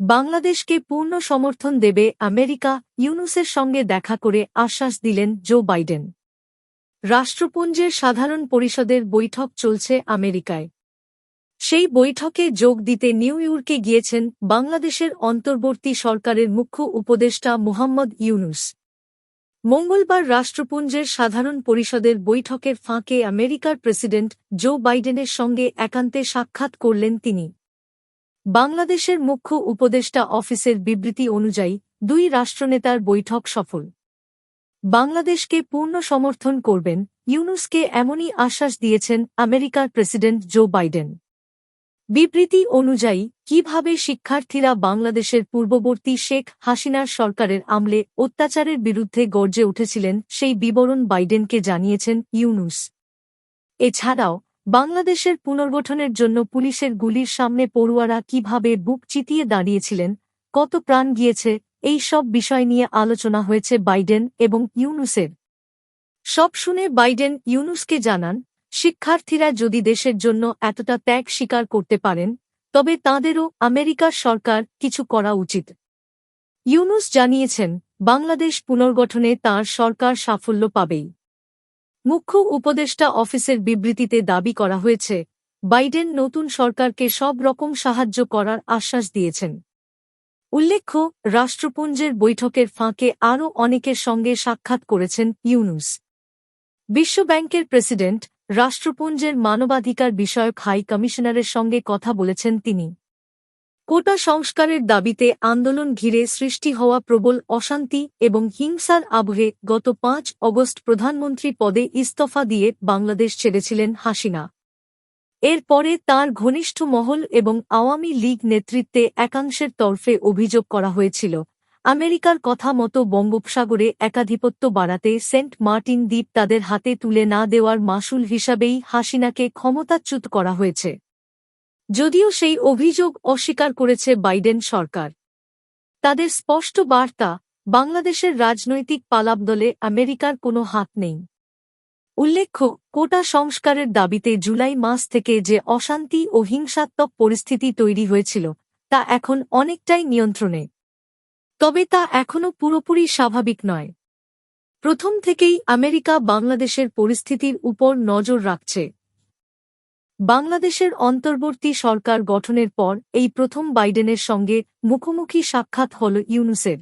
বাংলাদেশকে পূর্ণ সমর্থন দেবে আমেরিকা, ইউনুসের সঙ্গে দেখা করে আশ্বাস দিলেন জো বাইডেন। রাষ্ট্রপুঞ্জের সাধারণ পরিষদের বৈঠক চলছে আমেরিকায়। সেই বৈঠকে যোগ দিতে নিউ ইয়র্কে গিয়েছেন বাংলাদেশের অন্তর্বর্তী সরকারের মুখ্য উপদেষ্টা মুহাম্মদ ইউনুস। মঙ্গলবার রাষ্ট্রপুঞ্জের সাধারণ পরিষদের বৈঠকের ফাঁকে আমেরিকার প্রেসিডেন্ট জো বাইডেনের সঙ্গে একান্তে সাক্ষাৎ করলেন তিনি। বাংলাদেশের মুখ্য উপদেষ্টা অফিসের বিবৃতি অনুযায়ী, দুই রাষ্ট্রনেতার বৈঠক সফল। বাংলাদেশকে পূর্ণ সমর্থন করবেন, ইউনুসকে এমনই আশ্বাস দিয়েছেন আমেরিকার প্রেসিডেন্ট জো বাইডেন। বিবৃতি অনুযায়ী, কীভাবে শিক্ষার্থীরা বাংলাদেশের পূর্ববর্তী শেখ হাসিনার সরকারের আমলে অত্যাচারের বিরুদ্ধে গর্জে উঠেছিলেন, সেই বিবরণ বাইডেনকে জানিয়েছেন ইউনুস। এছাড়াও বাংলাদেশের পুনর্গঠনের জন্য পুলিশের গুলির সামনে পড়ুয়ারা কীভাবে বুক চিতিয়ে দাঁড়িয়েছিলেন, কত প্রাণ গিয়েছে, এই সব বিষয় নিয়ে আলোচনা হয়েছে বাইডেন এবং ইউনুসের। সব শুনে বাইডেন ইউনুসকে জানান, শিক্ষার্থীরা যদি দেশের জন্য এতটা ত্যাগ স্বীকার করতে পারেন, তবে তাঁদেরও আমেরিকার সরকার কিছু করা উচিত। ইউনুস জানিয়েছেন, বাংলাদেশ পুনর্গঠনে তার সরকার সাফল্য পাবেই। মুখ্য উপদেষ্টা অফিসের বিবৃতিতে দাবি করা হয়েছে, বাইডেন নতুন সরকারকে সব রকম সাহায্য করার আশ্বাস দিয়েছেন। উল্লেখ্য, রাষ্ট্রপুঞ্জের বৈঠকের ফাঁকে আরও অনেকের সঙ্গে সাক্ষাৎ করেছেন ইউনুস। বিশ্বব্যাংকের প্রেসিডেন্ট, রাষ্ট্রপুঞ্জের মানবাধিকার বিষয়ক হাই কমিশনারের সঙ্গে কথা বলেছেন তিনি। কোটা সংস্কারের দাবিতে আন্দোলন ঘিরে সৃষ্টি হওয়া প্রবল অশান্তি এবং হিংসার আবহে গত পাঁচ অগস্ট প্রধানমন্ত্রী পদে ইস্তফা দিয়ে বাংলাদেশ ছেড়েছিলেন হাসিনা। এরপরে তার ঘনিষ্ঠ মহল এবং আওয়ামী লীগ নেতৃত্বে একাংশের তরফে অভিযোগ করা হয়েছিল। আমেরিকার কথা মতো বঙ্গোপসাগরে একাধিপত্য বাড়াতে সেন্ট মার্টিন দ্বীপ তাদের হাতে তুলে না দেওয়ার মাসুল হিসাবেই হাসিনাকে ক্ষমতাচ্যুত করা হয়েছে। যদিও সেই অভিযোগ অস্বীকার করেছে বাইডেন সরকার। তাদের স্পষ্ট বার্তা, বাংলাদেশের রাজনৈতিক পালাবদলে আমেরিকার কোনো হাত নেই। উল্লেখ্য, কোটা সংস্কারের দাবিতে জুলাই মাস থেকে যে অশান্তি ও হিংসাত্মক পরিস্থিতি তৈরি হয়েছিল, তা এখন অনেকটাই নিয়ন্ত্রণে। তবে তা এখনও পুরোপুরি স্বাভাবিক নয়। প্রথম থেকেই আমেরিকা বাংলাদেশের পরিস্থিতির উপর নজর রাখছে। বাংলাদেশের অন্তর্বর্তী সরকার গঠনের পর এই প্রথম বাইডেনের সঙ্গে মুখোমুখি সাক্ষাৎ হল ইউনুসের।